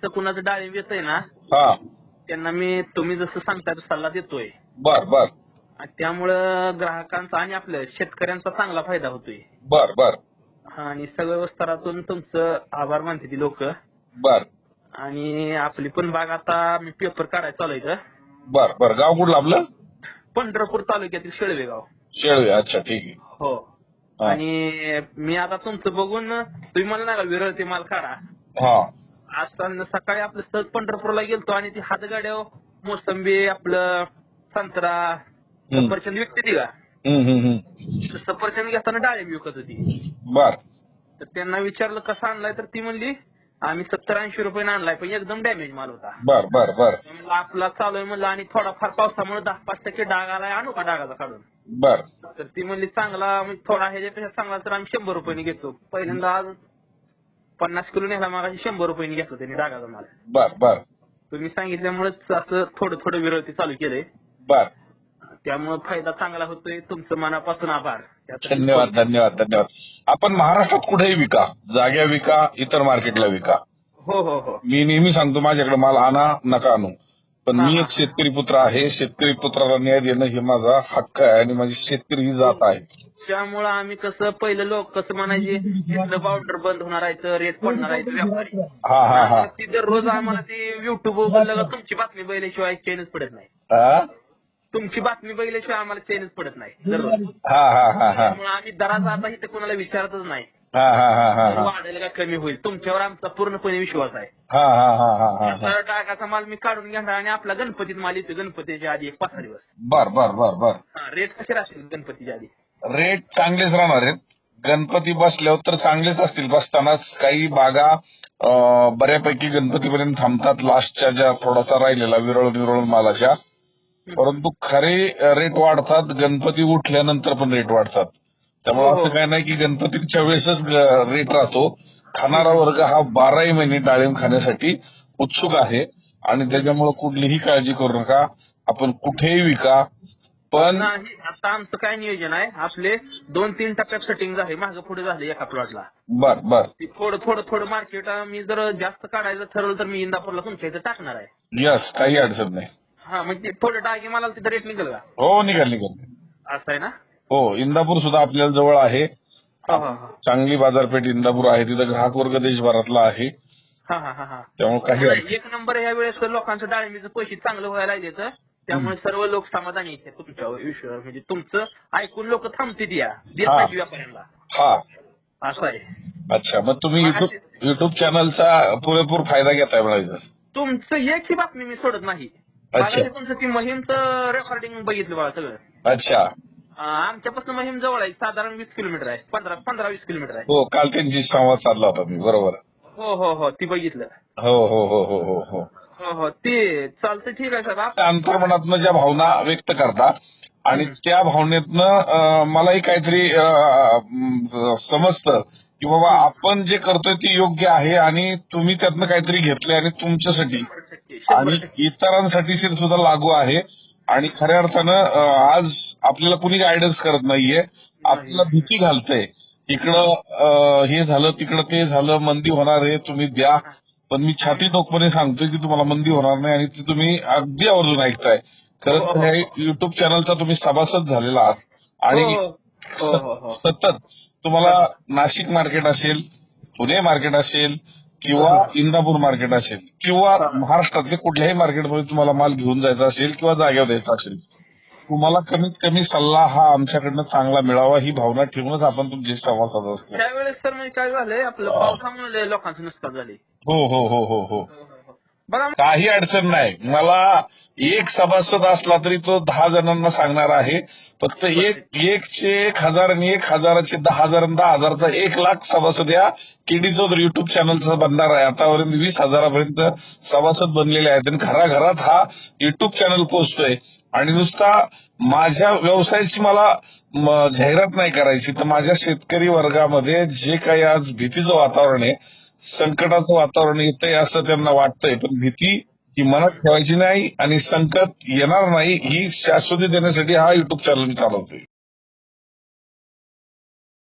ज्यांचं कुणाचं डाळिंब येत आहे ना हा. त्यांना मी तुम्ही जसं सांगताय तो सल्ला देतोय. बर बर. आणि त्यामुळं ग्राहकांचा आणि आपल्या शेतकऱ्यांचा चांगला फायदा होतोय. बर बर. हा, आणि सगळ्या स्तरातून तुमचं आभार मानते ती लोक. बर. आणि आपली पण बाग आता मी पेपर काढायला चालू आहे इथं. बर बर. गाव कुठलं आपलं? पंढरपूर तालुक्यातील शेळवे गाव. शेळवे अच्छा ठीक आहे. हो. हा. आणि मी आता तुमचं बघून तुम्ही मला का विरळ ते माल काढा. हा. आज सकाळी आपलं सहज पंढरपूरला गेलतो आणि ती हातगाड्या मोसंबी आपलं संत्रा. सफरचंद विकते ती का. सफरचंद घेताना डाळिंब विकत होती. बर. तर त्यांना विचारलं कसं आणलाय? तर ती म्हणली आम्ही सत्तर ऐंशी रुपये आणलाय पण एकदम डॅमेज माल होता. बर बर बर. आपला चालू आहे म्हणलं आणि थोडाफार पावसामुळे दहा पाच टक्के डाग आलाय आणू का डागाचा काढून? बर. तर ती म्हणली चांगला म्हणजे थोडा ह्याच्यापेक्षा चांगला तर आम्ही शंभर रुपयाने घेतो. पहिल्यांदा आज पन्नास किलो नेला मागाशी शंभर रुपयाने घेतला त्यांनी डागाचा माल. बर बर. तुम्ही सांगितल्यामुळेच असं थोडं थोडं विरळती चालू केलंय. बर. त्यामुळे फायदा चांगला होतोय तुमचं मनापासून आभार. त्यासाठी धन्यवाद धन्यवाद धन्यवाद. आपण महाराष्ट्रात कुठेही विका जाग्या विका इतर मार्केटला विका. हो हो हो. मी नेहमी सांगतो माझ्याकडे माल आणा नका आणू. पण मी एक शेतकरी पुत्र आहे. शेतकरी पुत्राला न्याय देणं हे माझा हक्क आहे आणि माझी शेतकरी ही जात आहे. त्यामुळं आम्ही कसं पहिलं लोक कसं म्हणायचे पावडर बंद होणार आहे तर रेट पडणार आहे व्यापारी. हा हा हा. ती दररोज आम्हाला ती युट्यूब का तुमची बातमी बघितल्याशिवाय चेनच पडत नाही. हा तुमची बातमी बघितल्याशिवाय आम्हाला चेनच पडत नाही दररोज. हा हा हा हा. त्यामुळे आम्ही दराचा आता इथं कोणाला विचारतच नाही. हा हा हा हा हा. वाढेल का कमी होईल तुमच्यावर आमचा पूर्णपणे विश्वास आहे. हा हा हा हा हा हा. तर टाकाचा माल मी काढून घेणार आणि आपला गणपतीत माल येतो गणपतीच्या आधी एक पाच सहा दिवस. बर बर बर बर. हा, रेट कसे राहतील गणपतीच्या आधी? रेट चांगलेच राहणार आहेत. गणपती बसल्यावर तर चांगलेच असतील. बसतानाच काही बागा अं, बऱ्यापैकी गणपतीपर्यंत थांबतात. लास्टच्या ज्या थोडासा राहिलेला विरळ विरळ मालाच्या परंतु खरे रेट वाढतात. गणपती उठल्यानंतर पण रेट वाढतात. त्यामुळे हो. असं काय नाही की गणपतीच्या वेळेसच रेट राहतो. खाणारा वर्ग हा बाराही महिने डाळिंब खाण्यासाठी उत्सुक आहे. आणि त्याच्यामुळे कुठलीही काळजी करू नका. आपण कुठेही विका. पण आता आमचं काय नियोजन आहे? आपले दोन तीन टप्प्यात सेटिंग झाले मागं पुढे झाले एका प्लॉटला बर बर. ती थोडं थोडं थोडं मार्केट मी जर जास्त काढायचं ठरवलं तर मी इंदापूरला तुमच्या इथे टाकणार आहे. यस काही अडचण नाही. हा म्हणजे थोडं डागे मला तिथं रेट निघेल का? हो निघाल निघाल. असं आहे ना? हो इंदापूर सुद्धा आपल्याला जवळ आहे. हा हा हा. चांगली बाजारपेठ इंदापूर आहे. तिथं ग्राहक वर्ग देशभरातला आहे. हा हा हा हा. त्यामुळे काही अडचण नाही, एक नंबर या वेळेस लोकांचं डाळिंबीचं पैसे चांगलं व्हायला लागले त्यामुळे सर्व लोक समाधानी आहेत तुमच्यावर विश्वास म्हणजे तुमचं ऐकून लोक थांबतील या. देत हा. नाही व्यापाऱ्यांना. हा. असं आहे. अच्छा मग तुम्ही युट्यूब युट्यूब चॅनलचा पुरेपूर फायदा घेताय म्हणायचं. तुमचं एकही बातमी मी सोडत नाही. अच्छा. मला ते तुमचं ती मोहीमचं रेकॉर्डिंग बघितलं बघा सगळं. अच्छा. आमच्यापासून मोहीम जवळ आहे साधारण वीस किलोमीटर आहे पंधरा पंधरा वीस किलोमीटर आहे. हो काल त्यांची संवाद साधला होता मी बरोबर. हो हो हो ती बघितलं. हो हो हो हो हो हो. हो हो ते चालतं ठीक आहे साहेब आप- अंतर्मनातनं ज्या भावना व्यक्त करता आणि त्या भावनेतनं अं, मलाही काहीतरी अं, समजतं की बाबा आपण जे करतोय ते योग्य आहे आणि तुम्ही त्यातनं काहीतरी घेतलंय आणि तुमच्यासाठी शंभर टक्के शंभर आणि टक्के. इतरांसाठी सुद्धा लागू आहे. आणि खऱ्या अर्थानं आज आपल्याला कुणी गायडन्स करत नाहीये. आपल्याला भीती घालतंय. इकडं हे झालं तिकडं ते झालं मंदी होणार आहे तुम्ही द्या. पण मी छाती टोकपणे सांगतोय की तुम्हाला मंदी होणार नाही आणि ती तुम्ही अगदी आवर्जून ऐकताय. खरं तर हे युट्यूब चॅनलचा तुम्ही सभासद झालेला आहात. आणि हो, हो, हो, हो. सतत तुम्हाला नाशिक मार्केट असेल पुणे मार्केट असेल किंवा इंदापूर मार्केट असेल किंवा महाराष्ट्रातले कुठल्याही मार्केटमध्ये तुम्हाला माल घेऊन जायचा असेल किंवा जागेवर द्यायचा असेल तुम्हाला कमीत कमी सल्ला हा आमच्याकडनं चांगला मिळावा ही भावना ठेवूनच आपण तुमचे संवाद साधत असतो. त्यावेळेस सर म्हणजे काय झालंय आपलं पावसामुळे लोकांचं नुकसान झाले हो हो हो हो हो. बघा काही अडचण नाही. मला एक सभासद असला तरी तो दहा जणांना सांगणार आहे. फक्त एक एकशे एक हजार आणि एक हजाराचे दहा हजार आणि दहा हजारचा एक लाख सभासद या केडी चौधरी युट्यूब चॅनलचा बनणार आहे. आतापर्यंत वीस हजारापर्यंत सभासद बनलेले आहेत. आणि घराघरात हा युट्यूब चॅनल पोहोचतोय आणि नुसता माझ्या व्यवसायाची मला जाहिरात नाही करायची. तर माझ्या शेतकरी वर्गामध्ये जे काही आज भीतीचं वातावरण आहे संकटाचं वातावरण येतंय असं त्यांना वाटतंय. पण भीती ही मनात ठेवायची नाही आणि संकट येणार नाही ही शाश्वती देण्यासाठी हा युट्यूब चॅनल मी चालवतोय.